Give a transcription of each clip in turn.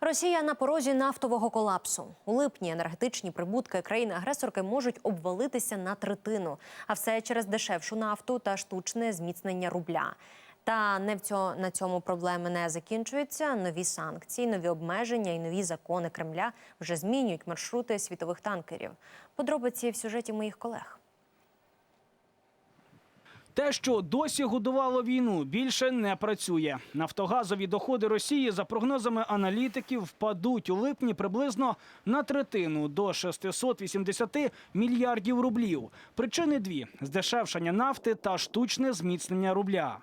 Росія на порозі нафтового колапсу. У липні енергетичні прибутки країни-агресорки можуть обвалитися на третину, а все через дешевшу нафту та штучне зміцнення рубля. Та не в цьо, на цьому проблеми не закінчуються. Нові санкції, нові обмеження і нові закони Кремля вже змінюють маршрути світових танкерів. Подробиці в сюжеті моїх колег. Те, що досі годувало війну, більше не працює. Нафтогазові доходи Росії, за прогнозами аналітиків, впадуть у липні приблизно на третину до 680 мільярдів рублів. Причини дві: здешевшення нафти та штучне зміцнення рубля.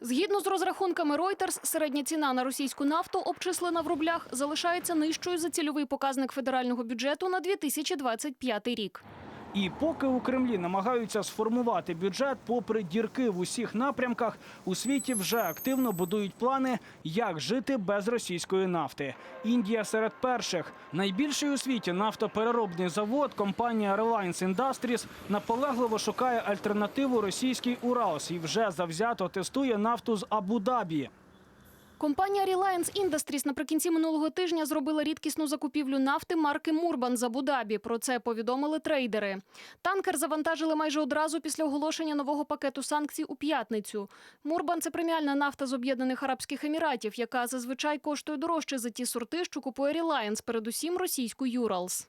Згідно з розрахунками Reuters, середня ціна на російську нафту, обчислена в рублях, залишається нижчою за цільовий показник федерального бюджету на 2025 рік. І поки у Кремлі намагаються сформувати бюджет, попри дірки в усіх напрямках, у світі вже активно будують плани, як жити без російської нафти. Індія серед перших. Найбільший у світі нафтопереробний завод, компанія Reliance Industries, наполегливо шукає альтернативу російській Уралс і вже завзято тестує нафту з Абу-Дабі. Компанія Reliance Industries наприкінці минулого тижня зробила рідкісну закупівлю нафти марки Мурбан з Абу-Дабі. Про це повідомили трейдери. Танкер завантажили майже одразу після оголошення нового пакету санкцій у п'ятницю. Мурбан це преміальна нафта з Об'єднаних Арабських Еміратів, яка зазвичай коштує дорожче за ті сорти, що купує Reliance, передусім російську Юралс.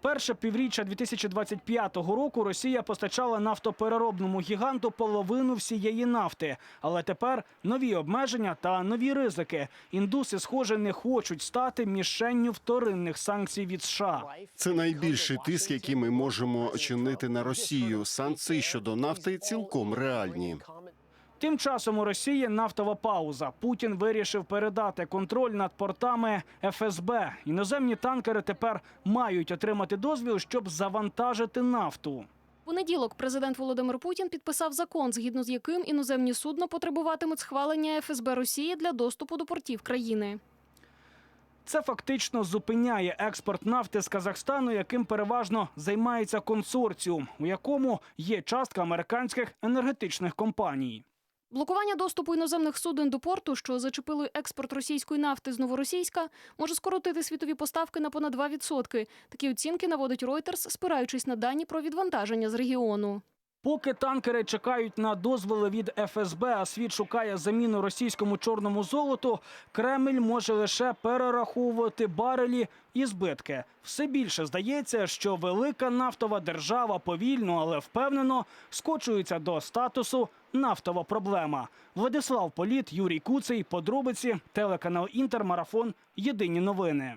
Перше півріччя 2025 року Росія постачала нафтопереробному гіганту половину всієї нафти. Але тепер нові обмеження та нові ризики. Індуси, схоже, не хочуть стати мішенню вторинних санкцій від США. Це найбільший тиск, який ми можемо чинити на Росію. Санкції щодо нафти цілком реальні. Тим часом у Росії нафтова пауза. Путін вирішив передати контроль над портами ФСБ. Іноземні танкери тепер мають отримати дозвіл, щоб завантажити нафту. Понеділок президент Володимир Путін підписав закон, згідно з яким іноземні судна потребуватимуть схвалення ФСБ Росії для доступу до портів країни. Це фактично зупиняє експорт нафти з Казахстану, яким переважно займається консорціум, у якому є частка американських енергетичних компаній. Блокування доступу іноземних суден до порту, що зачепили експорт російської нафти з новоросійська, може скоротити світові поставки на понад 2%. Такі оцінки наводить Reuters, спираючись на дані про відвантаження з регіону. Поки танкери чекають на дозволи від ФСБ, а світ шукає заміну російському чорному золоту, Кремль може лише перераховувати барелі і збитки. Все більше здається, що велика нафтова держава повільно, але впевнено скочується до статусу нафтова проблема. Владислав Політ, Юрій Куций, подробиці, телеканал Інтер, марафон. Єдині новини.